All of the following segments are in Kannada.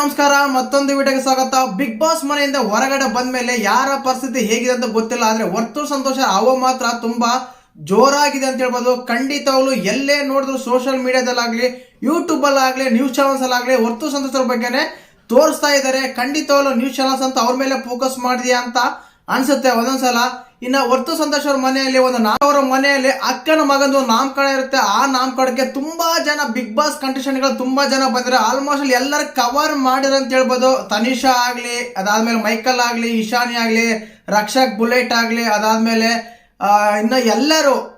ನಮಸ್ಕಾರ, ಮತ್ತೊಂದು ವಿಡಿಯೋಗೆ ಸ್ವಾಗತ. ಬಿಗ್ ಬಾಸ್ ಮನೆಯಿಂದ ಹೊರಗಡೆ ಬಂದ ಮೇಲೆ ಯಾರ ಪರಿಸ್ಥಿತಿ ಹೇಗಿದೆ ಅಂತ ಗೊತ್ತಿಲ್ಲ, ಆದ್ರೆ ವರ್ತೂ ಸಂತೋಷ ಅವ ಮಾತ್ರ ತುಂಬಾ ಜೋರಾಗಿದೆ ಅಂತ ಹೇಳ್ಬೋದು. ಖಂಡಿತವಾಗ್ಲು ಎಲ್ಲೇ ನೋಡಿದ್ರು ಸೋಷಿಯಲ್ ಮೀಡಿಯಾದಲ್ಲಾಗ್ಲಿ ಯೂಟ್ಯೂಬ್ ಅಲ್ಲಾಗ್ಲಿ ನ್ಯೂಸ್ ಚಾನಲ್ಸ್ ಅಲ್ಲಾಗ್ಲಿ ವರ್ತೂರ್ ಸಂತೋಷರ ಬಗ್ಗೆನೆ ತೋರಿಸ್ತಾ ಇದ್ದಾರೆ. ಖಂಡಿತವಾಗ್ಲು ನ್ಯೂಸ್ ಚಾನಲ್ಸ್ ಅಂತ ಅವ್ರ ಮೇಲೆ ಫೋಕಸ್ ಮಾಡಿದ್ಯಾ ಅಂತ ಅನ್ಸುತ್ತೆ, ಒಂದೊಂದ್ಸಲ. ಇನ್ನ ವರ್ತು ಸಂತೋಷ್ ಅವ್ರ ಮನೆಯಲ್ಲಿ ಒಂದು ನಾ ಅವರ ಮನೆಯಲ್ಲಿ ಅಕ್ಕನ ಮಗಂದು ನಾಮಕರಣ ಇರುತ್ತೆ. ಆ ನಾಮಕರಣಕ್ಕೆ ತುಂಬಾ ಜನ ಬಿಗ್ ಬಾಸ್ಗಳು ತುಂಬಾ ಜನ ಬಂದ್ರೆ ಆಲ್ಮೋಸ್ಟ್ ಎಲ್ಲರ ಕವರ್ ಮಾಡಿರ ಅಂತ ಹೇಳ್ಬೋದು. ತನಿಷಾ ಆಗ್ಲಿ, ಅದಾದ್ಮೇಲೆ ಮೈಕಲ್ ಆಗ್ಲಿ ಇಶಾನಿ ಆಗ್ಲಿ, ರಕ್ಷಕ್ ಬುಲೆಟ್ ಆಗ್ಲಿ, ಅದಾದ್ಮೇಲೆ ಇನ್ನ ಎಲ್ಲರೂ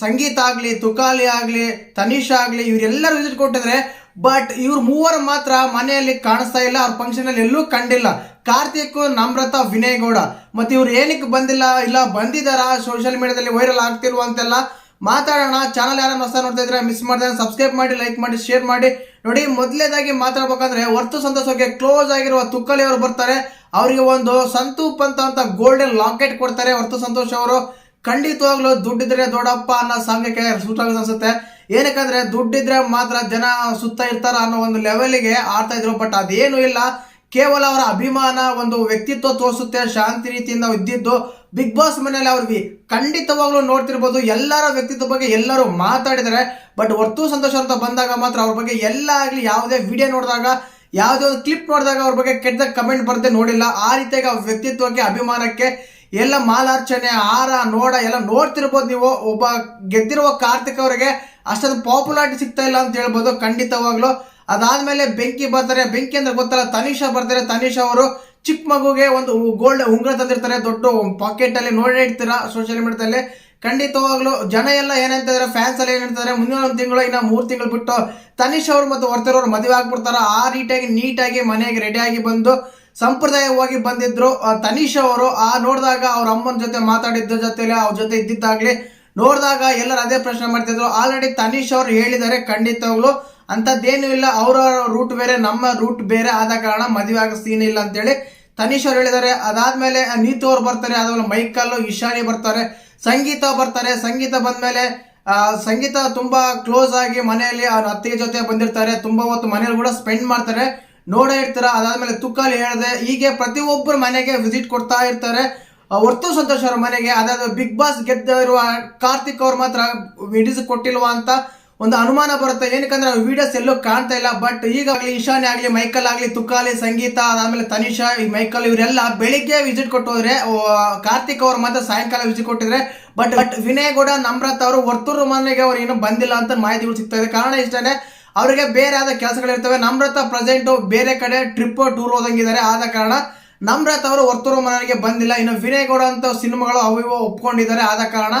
ಸಂಗೀತ ಆಗ್ಲಿ, ತುಕಾಲಿ ಆಗ್ಲಿ, ತನಿಷಾ ಆಗ್ಲಿ, ಇವರೆಲ್ಲರೂ ವಿಸಿಟ್ ಕೊಟ್ಟಿದ್ರೆ ಬಟ್ ಇವ್ರು ಮೂವರು ಮಾತ್ರ ಮನೆಯಲ್ಲಿ ಕಾಣಿಸ್ತಾ ಇಲ್ಲ, ಅವ್ರ ಫಂಕ್ಷನ್ ಅಲ್ಲಿ ಎಲ್ಲೂ ಕಂಡಿಲ್ಲ. ಕಾರ್ತಿಕ್ ನಮ್ರತ ವಿನಯ್ ಗೌಡ. ಮತ್ತೆ ಇವ್ರು ಏನಕ್ಕೆ ಬಂದಿಲ್ಲ, ಇಲ್ಲ ಬಂದಿದಾರ ಸೋಷಿಯಲ್ ಮೀಡಿಯಾದಲ್ಲಿ ವೈರಲ್ ಆಗ್ತಿಲ್ವ ಅಂತೆಲ್ಲ ಮಾತಾಡೋಣ. ಚಾನಲ್ ಯಾರು ಹೊಸ ನೋಡ್ತಾ ಇದ್ರೆ ಮಿಸ್ ಮಾಡಿದ್ರೆ ಸಬ್ಸ್ಕ್ರೈಬ್ ಮಾಡಿ ಲೈಕ್ ಮಾಡಿ ಶೇರ್ ಮಾಡಿ. ನೋಡಿ, ಮೊದಲೇದಾಗಿ ಮಾತಾಡ್ಬೇಕಂದ್ರೆ ವರ್ತು ಸಂತೋಷಕ್ಕೆ ಕ್ಲೋಸ್ ಆಗಿರುವ ತುಕ್ಕಲಿ ಅವರು ಬರ್ತಾರೆ. ಅವರಿಗೆ ಒಂದು ಸಂತೂಪ್ ಅಂತ ಅಂತ ಗೋಲ್ಡನ್ ಲಾಕೆಟ್ ಕೊಡ್ತಾರೆ ವರ್ತು ಸಂತೋಷ್ ಅವರು. ಖಂಡಿತವಾಗ್ಲೂ ದುಡ್ಡಿದ್ರೆ ದೊಡ್ಡಪ್ಪ ಅನ್ನೋ ಸಂಘಕ್ಕೆ ಸೂಟ್ ಆಗುತ್ತೆ ಅನ್ಸುತ್ತೆ. ಏನಕ್ಕಂದ್ರೆ ದುಡ್ಡಿದ್ರೆ ಮಾತ್ರ ಜನ ಸುತ್ತ ಇರ್ತಾರ ಅನ್ನೋ ಒಂದು ಲೆವೆಲ್ಗೆ ಆಡ್ತಾ ಇದ್ರು ಬಟ್ ಅದೇನು ಇಲ್ಲ. ಕೇವಲ ಅವರ ಅಭಿಮಾನ ಒಂದು ವ್ಯಕ್ತಿತ್ವ ತೋರಿಸುತ್ತೆ, ಶಾಂತಿ ರೀತಿಯಿಂದ ಇದ್ದಿದ್ದು. ಬಿಗ್ ಬಾಸ್ ಮನೆಯಲ್ಲಿ ಅವ್ರಿಗೆ ಖಂಡಿತವಾಗ್ಲೂ ನೋಡ್ತಿರ್ಬೋದು, ಎಲ್ಲರ ವ್ಯಕ್ತಿತ್ವ ಬಗ್ಗೆ ಎಲ್ಲರೂ ಮಾತಾಡಿದರೆ ಬಟ್ ವರ್ತೂ ಸಂತೋಷ ಅಂತ ಬಂದಾಗ ಮಾತ್ರ ಅವ್ರ ಬಗ್ಗೆ ಎಲ್ಲ ಆಗಲಿ ಯಾವುದೇ ವಿಡಿಯೋ ನೋಡಿದಾಗ, ಯಾವುದೇ ಒಂದು ಕ್ಲಿಪ್ ನೋಡಿದಾಗ ಅವ್ರ ಬಗ್ಗೆ ಕೆಟ್ಟದಾಗ ಕಮೆಂಟ್ ಬರುತ್ತೆ, ನೋಡಿಲ್ಲ. ಆ ರೀತಿಯಾಗಿ ಅವ್ರ ವ್ಯಕ್ತಿತ್ವಕ್ಕೆ, ಅಭಿಮಾನಕ್ಕೆ ಎಲ್ಲ ಮಾಲಾರ್ಚನೆ, ಆರ, ನೋಡ ಎಲ್ಲ ನೋಡ್ತಿರ್ಬೋದು ನೀವು. ಒಬ್ಬ ಗೆದ್ದಿರುವ ಕಾರ್ತಿಕ್ ಅವರಿಗೆ ಅಷ್ಟೊಂದು ಪಾಪ್ಯುಲಾರಿಟಿ ಸಿಗ್ತಾ ಇಲ್ಲ ಅಂತ ಹೇಳ್ಬೋದು, ಖಂಡಿತವಾಗ್ಲು. ಅದಾದ್ಮೇಲೆ ಬೆಂಕಿ ಬರ್ತಾರೆ. ಬೆಂಕಿ ಅಂದ್ರೆ ಗೊತ್ತಲ್ಲ, ತನಿಷಾ ಬರ್ತಾರೆ. ತನಿಷಾ ಅವರು ಚಿಕ್ಕ ಮಗುಗೆ ಒಂದು ಗೋಲ್ಡ್ ಉಂಗುರ ತಂದಿರ್ತಾರೆ. ದೊಡ್ಡ ಪಾಕೆಟ್ ಅಲ್ಲಿ ನೋಡಿ ಇರ್ತೀರಾ ಸೋಷಿಯಲ್ ಮೀಡಿಯಾದಲ್ಲಿ ಖಂಡಿತವಾಗ್ಲೂ ಜನ ಎಲ್ಲ ಏನಂತಿದ್ರೆ ಫ್ಯಾನ್ಸ್ ಎಲ್ಲ ಏನಂತಾರೆ ಮುಂದಿನ ಒಂದು ತಿಂಗಳು, ಇನ್ನ ಮೂರು ತಿಂಗಳು ಬಿಟ್ಟು ತನಿಷ್ ಅವರು ಮತ್ತು ಹೊರ್ತಿರೋರು ಮದುವೆ ಆಗ್ಬಿಡ್ತಾರ. ಆ ರೀತಿಯಾಗಿ ನೀಟಾಗಿ ಮನೆಗೆ ರೆಡಿಯಾಗಿ ಬಂದು ಸಂಪ್ರದಾಯವಾಗಿ ಬಂದಿದ್ರು ತನೀಶ್ ಅವರು, ಆ, ನೋಡಿದಾಗ ಅವ್ರ ಅಮ್ಮನ ಜೊತೆ ಮಾತಾಡಿದ್ದ ಜೊತೆಲೆ, ಅವ್ರ ಜೊತೆ ಇದ್ದಿದ್ದಾಗ್ಲಿ, ನೋಡಿದಾಗ ಎಲ್ಲರೂ ಅದೇ ಪ್ರಶ್ನೆ ಮಾಡ್ತಿದ್ರು. ಆಲ್ರೆಡಿ ತನಿಷ್ ಅವರು ಹೇಳಿದ್ದಾರೆ, ಖಂಡಿತವಾಗ್ಲು. ಅಂಥದ್ದೇನು ಇಲ್ಲ. ಅವರ ರೂಟ್ ಬೇರೆ, ನಮ್ಮ ರೂಟ್ ಬೇರೆ ಆದ ಕಾರಣ ಮದುವೆ ಆಗೋ ಸೀನ್ ಇಲ್ಲ ಅಂತೇಳಿ ತನಿಷ್ ಅವ್ರು ಹೇಳಿದ್ದಾರೆ. ಅದಾದ್ಮೇಲೆ ನೀತು ಅವ್ರು ಬರ್ತಾರೆ ಅದಾದ್ಮೇಲೆ ಮೈಕಲ್ ಇಶಾನಿ ಬರ್ತಾರೆ, ಸಂಗೀತ ಬರ್ತಾರೆ. ಸಂಗೀತ ಬಂದ್ಮೇಲೆ ಸಂಗೀತ ತುಂಬಾ ಕ್ಲೋಸ್ ಆಗಿ ಮನೆಯಲ್ಲಿ ಅವ್ರ ಅತ್ತಿಗೆ ಜೊತೆ ಬಂದಿರ್ತಾರೆ. ತುಂಬಾ ಹೊತ್ತು ಮನೇಲಿ ಕೂಡ ಸ್ಪೆಂಡ್ ಮಾಡ್ತಾರೆ. ನೋಡೇ ಇರ್ತೀರ, ಅದಾದ್ಮೇಲೆ ತುಕ್ಕಲ್ಲಿ ಹೇಳಿದೆ, ಹೀಗೆ ಪ್ರತಿಯೊಬ್ಬರ ಮನೆಗೆ ವಿಸಿಟ್ ಕೊಡ್ತಾ ಇರ್ತಾರೆ. ಹೊರ್ತು ಸಂತೋಷ್ ಅವ್ರ ಮನೆಗೆ ಅದಾದ ಬಿಗ್ ಬಾಸ್ ಗೆದ್ದಿರುವ ಕಾರ್ತಿಕ್ ಅವ್ರು ಮಾತ್ರ ವಿಡಿಸ್ ಕೊಟ್ಟಿಲ್ವಾ ಅಂತ ಒಂದು ಅನುಮಾನ ಬರುತ್ತೆ. ಏನಕ್ಕಂದ್ರೆ ವಿಡಿಯೋಸ್ ಎಲ್ಲೂ ಕಾಣ್ತಾ ಇಲ್ಲ ಬಟ್ ಈಗಾಗಲಿ ಈಶಾನ್ಯ ಆಗಲಿ, ಮೈಕಲ್ ಆಗಲಿ ತುಕಾಲಿ ಸಂಗೀತ, ಅದಾದ್ಮೇಲೆ ತನಿಷಾ, ಈ ಮೈಕಲ್ ಇವರೆಲ್ಲ ಬೆಳಿಗ್ಗೆ ವಿಸಿಟ್ ಕೊಟ್ಟೋದ್ರೆ ಕಾರ್ತಿಕ್ ಅವ್ರು ಮಾತ್ರ ಸಾಯಂಕಾಲ ವಿಸಿಟ್ ಕೊಟ್ಟಿದ್ರೆ ಬಟ್ ಬಟ್ ವಿನಯ್ ಗೌಡ, ನಮ್ರತ್ ಅವರು ವರ್ತೂರು ಮನೆಗೆ ಅವ್ರು ಏನು ಬಂದಿಲ್ಲ ಅಂತ ಮಾಹಿತಿಗಳು ಸಿಗ್ತಾ ಇದೆ. ಕಾರಣ ಇಷ್ಟನೇ ಅವರಿಗೆ ಬೇರೆ ಆದ ಕೆಲಸಗಳಿರ್ತವೆ. ನಮ್ರತ ಪ್ರೆಸೆಂಟ್ ಬೇರೆ ಕಡೆ ಟ್ರಿಪ್ ಟೂರ್ ಹೋದಂಗಿದ್ದಾರೆ. ಆದ ಕಾರಣ ನಮ್ರತ ಅವರು ವರ್ತೂರು ಮನೆಗೆ ಬಂದಿಲ್ಲ. ಇನ್ನು ವಿನಯ್ ಗೌಡ ಅಂತ ಸಿನಿಮಾಗಳು ಅವು ಇವು ಒಪ್ಕೊಂಡಿದ್ದಾರೆ. ಆದ ಕಾರಣ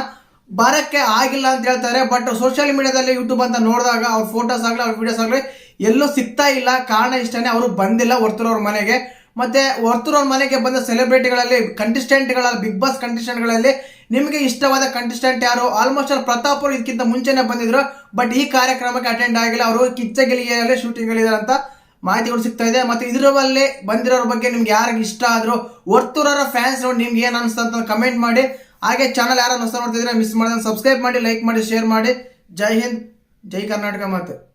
ಬರಕ್ಕೆ ಆಗಿಲ್ಲ ಅಂತ ಹೇಳ್ತಾರೆ. ಬಟ್ ಸೋಷಿಯಲ್ ಮೀಡಿಯಾದಲ್ಲಿ ಯೂಟ್ಯೂಬ್ ಅಂತ ನೋಡಿದಾಗ, ಅವ್ರ ಫೋಟೋಸ್ ಆಗಲಿ, ಅವ್ರ ವಿಡಿಯೋಸ್ ಆಗಲಿ ಎಲ್ಲೂ ಸಿಗ್ತಾ ಇಲ್ಲ. ಕಾರಣ ಇಷ್ಟನೇ, ಅವರು ಬಂದಿಲ್ಲ ವರ್ತೂರವ್ರ ಮನೆಗೆ. ಮತ್ತೆ ವರ್ತೂರವ್ರ ಮನೆಗೆ ಬಂದ ಸೆಲೆಬ್ರಿಟಿಗಳಲ್ಲಿ ಕಂಟೆಸ್ಟೆಂಟ್ಗಳಲ್ಲಿ ಬಿಗ್ ಬಾಸ್ ಕಂಟೆಸ್ಟೆಂಟ್ಗಳಲ್ಲಿ ನಿಮಗೆ ಇಷ್ಟವಾದ ಕಂಟೆಸ್ಟೆಂಟ್ ಯಾರು? ಆಲ್ಮೋಸ್ಟ್ ಅಲ್ಲಿ ಪ್ರತಾಪ್ ಅವರು ಇದಕ್ಕಿಂತ ಮುಂಚೆನೆ ಬಂದಿದ್ರು. ಬಟ್ ಈ ಕಾರ್ಯಕ್ರಮಕ್ಕೆ ಅಟೆಂಡ್ ಆಗಿಲ್ಲ. ಅವರು ಕಿಚ್ಚಗಿಲಿಯಲ್ಲಿ ಶೂಟಿಂಗ್ ಗಳಿದ್ದಾರೆ ಅಂತ ಮಾಹಿತಿಗಳು ಸಿಗ್ತಾ ಇದೆ. ಮತ್ತೆ ಇದರಲ್ಲಿ ಬಂದಿರೋರ ಬಗ್ಗೆ ನಿಮ್ಗೆ ಯಾರಿಗೆ ಇಷ್ಟ ಆದ್ರು ವರ್ತೂರರ ಫ್ಯಾನ್ಸ್ ನೋಡಿ ನಿಮ್ಗೆ ಏನು ಅಂತ ಕಮೆಂಟ್ ಮಾಡಿ. ಹಾಗೆ ಚಾನಲ್ ಯಾರು ಹೊಸ ನೋಡ್ತಿದ್ರೆ ಮಿಸ್ ಮಾಡಿದ್ರೆ ಸಬ್ಸ್ಕ್ರೈಬ್ ಮಾಡಿ ಲೈಕ್ ಮಾಡಿ ಶೇರ್ ಮಾಡಿ. ಜೈ ಹಿಂದ್, ಜೈ ಕರ್ನಾಟಕ ಮಾತು.